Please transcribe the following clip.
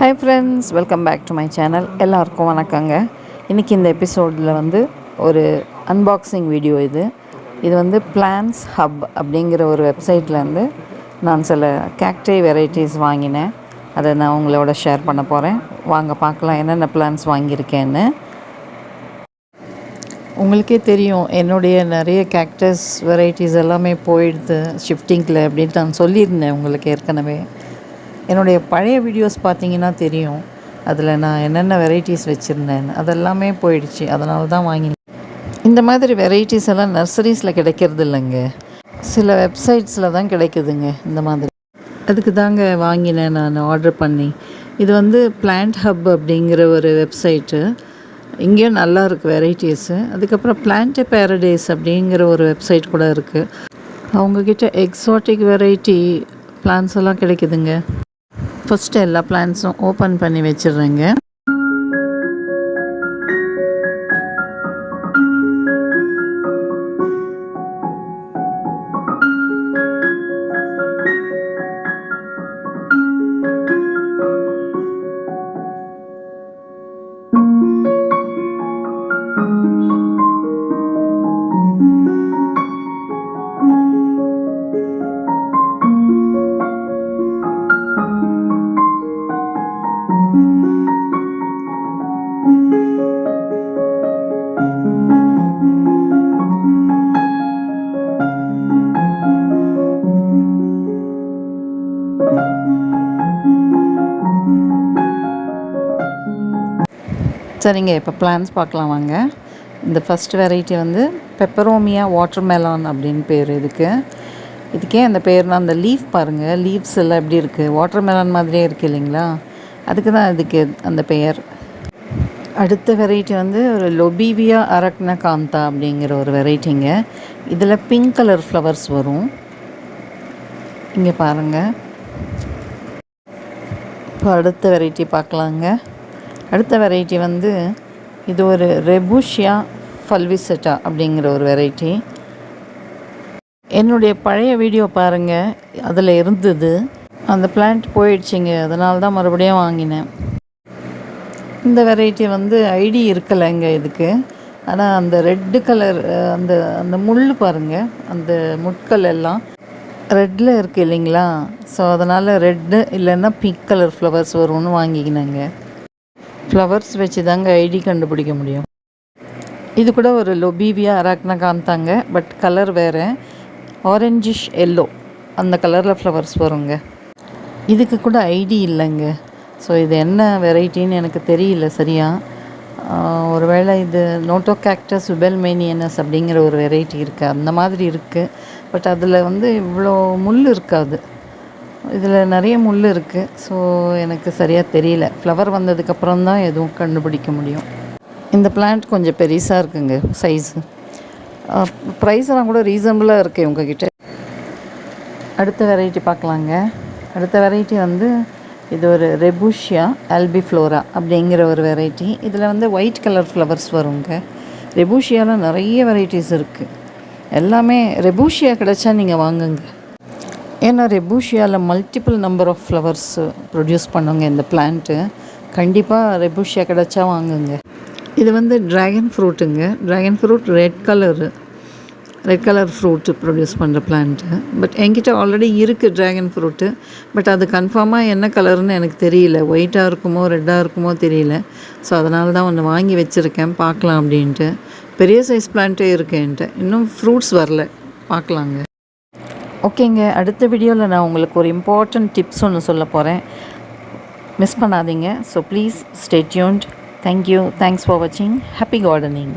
Hi friends welcome back to my channel எல்லாருக்கும் வணக்கங்க. இன்றைக்கி இந்த எபிசோடில் வந்து ஒரு அன்பாக்சிங் வீடியோ இது. இது வந்து பிளான்ஸ் ஹப் அப்படிங்கிற ஒரு வெப்சைட்லேருந்து நான் சில கேக்டே வெரைட்டிஸ் வாங்கினேன். அதை நான் உங்களோட ஷேர் பண்ண போகிறேன் வாங்க பார்க்கலாம் என்னென்ன பிளான்ஸ் வாங்கியிருக்கேன்னு. உங்களுக்கே தெரியும் என்னுடைய நிறைய கேக்டஸ் வெரைட்டிஸ் எல்லாமே போயிடுது ஷிஃப்டிங்கில் அப்படின்ட்டு நான் சொல்லியிருந்தேன் உங்களுக்கு ஏற்கனவே. என்னுடைய பழைய வீடியோஸ் பார்த்தீங்கன்னா தெரியும். அதில் நான் என்னென்ன வெரைட்டிஸ் வச்சுருந்தேன் அதெல்லாமே போயிடுச்சு. அதனால தான் வாங்கினேன். இந்த மாதிரி வெரைட்டிஸ் எல்லாம் நர்சரிஸில் கிடைக்கிறது இல்லைங்க. சில வெப்சைட்ஸில் தான் கிடைக்குதுங்க இந்த மாதிரி. அதுக்கு தாங்க வாங்கினேன் நான் ஆர்டர் பண்ணி. இது வந்து பிளான்ட் ஹப் அப்படிங்கிற ஒரு வெப்சைட்டு இங்கேயும் நல்லா இருக்குது வெரைட்டிஸு அதுக்கப்புறம் பிளான்ட் பேரடைஸ் அப்படிங்கிற ஒரு வெப்சைட் கூட இருக்குது அவங்கக்கிட்ட எக்ஸாட்டிக் வெரைட்டி பிளான்ஸ் எல்லாம் கிடைக்குதுங்க. ஃபஸ்ட்டு எல்லா பிளான்ஸும் ஓப்பன் பண்ணி வச்சிடுறேங்க. சரிங்க இப்போ பிளான்ஸ் பார்க்கலாம் வாங்க. இந்த ஃபஸ்ட் வெரைட்டி வந்து பெப்பரோமியா வாட்டர் மெலான் அப்படின்னு பேர் இதுக்கு. இதுக்கே அந்த பேர்னா அந்த லீஃப் பாருங்கள் லீவ்ஸ் எல்லாம் எப்படி இருக்குது வாட்டர் மெலான் மாதிரியே இருக்குது இல்லைங்களா? அதுக்கு தான் இதுக்கு அந்த பெயர். அடுத்த வெரைட்டி வந்து ஒரு லொபீவியா அரக்ன காந்தா அப்படிங்கிற ஒரு வெரைட்டிங்க இதில் பிங்க் கலர் ஃப்ளவர்ஸ் வரும். இங்கே பாருங்கள் இப்போ அடுத்த வெரைட்டி பார்க்கலாங்க. அடுத்த வெரைட்டி வந்து இது ஒரு ரெபூஷியா ஃபல்விசெட்டா அப்படிங்கிற ஒரு வெரைட்டி. என்னுடைய பழைய வீடியோ பாருங்கள் அதில் இருந்தது. அந்த பிளான்ட் போயிடுச்சிங்க. அதனால தான் மறுபடியும் வாங்கினேன். இந்த வெரைட்டி வந்து ஐடி இருக்கலைங்க இதுக்கு. ஆனால் அந்த ரெட்டு கலர் அந்த அந்த முள் பாருங்கள் அந்த முட்கள் எல்லாம் ரெட்டில் இருக்குது இல்லைங்களா? ஸோ அதனால் ரெட்டு இல்லைன்னா பிங்க் கலர் ஃப்ளவர்ஸ் வரும்னு வாங்கிக்கினேங்க. ஃப்ளவர்ஸ் வச்சு தாங்க ஐடி கண்டுபிடிக்க முடியும். இது கூட ஒரு லொபீவியா அராக்னா காமித்தாங்க பட் கலர் வேறு. ஆரஞ்சிஷ் எல்லோ அந்த கலரில் ஃப்ளவர்ஸ் வருங்க. இதுக்கு கூட ஐடி இல்லைங்க. ஸோ இது என்ன வெரைட்டின்னு எனக்கு தெரியல சரியாக ஒருவேளை இது நோட்டோ கேக்டஸ் உபெல்மேனியனஸ் அப்படிங்கிற ஒரு வெரைட்டி இருக்குது அந்த மாதிரி இருக்குது பட் அதில் வந்து இவ்வளோ முள் இருக்காது. இதில் நிறைய முள் இருக்குது ஸோ எனக்கு சரியாக தெரியல. ஃப்ளவர் வந்ததுக்கப்புறம் தான் எதுவும் கண்டுபிடிக்க முடியும். இந்த பிளான்ட் கொஞ்சம் பெருசாக இருக்குங்க சைஸு ப்ரைஸ்லாம் கூட ரீசனபுளாக இருக்குது உங்ககிட்ட. அடுத்த வெரைட்டி பார்க்கலாங்க. அடுத்த வெரைட்டி வந்து இது ஒரு ரெபூஷியா ஆல்பிஃப்ளோரா அப்படிங்கிற ஒரு வெரைட்டி இதில் வந்து ஒயிட் கலர் ஃப்ளவர்ஸ் வருங்க. ரெபூஷியாவில் நிறைய வெரைட்டிஸ் இருக்குது எல்லாமே ரெபூஷியா கிடச்சா நீங்கள் வாங்குங்க. ஏன்னா ரெபூஷியாவில் multiple number of flowers produce பண்ணுங்க இந்த பிளான்ட்டு கண்டிப்பாக ரெபூஷியா கிடச்சா வாங்குங்க. இது வந்து dragon ஃப்ரூட்டுங்க dragon fruit red colour red colour fruit produce பண்ணுற பிளான்ட்டு பட் என்கிட்ட ஆல்ரெடி இருக்குது ட்ராகன் ஃப்ரூட்டு பட் அது கன்ஃபார்மாக என்ன கலர்னு எனக்கு தெரியல. ஒயிட்டாக இருக்குமோ ரெட்டாக இருக்குமோ தெரியல. ஸோ அதனால தான் ஒன்று வாங்கி வச்சுருக்கேன். பார்க்கலாம் அப்படின்ட்டு. பெரிய சைஸ் பிளான்ட்டே இருக்குது என்கிட்ட. இன்னும் ஃப்ரூட்ஸ் வரல. பார்க்கலாங்க ஓகேங்க. அடுத்த வீடியோவில் நான் உங்களுக்கு ஒரு இம்பார்ட்டண்ட் டிப்ஸ் ஒன்று சொல்ல போகிறேன் மிஸ் பண்ணாதீங்க. So please stay tuned thank you thanks for வாட்சிங் ஹாப்பி கார்டனிங்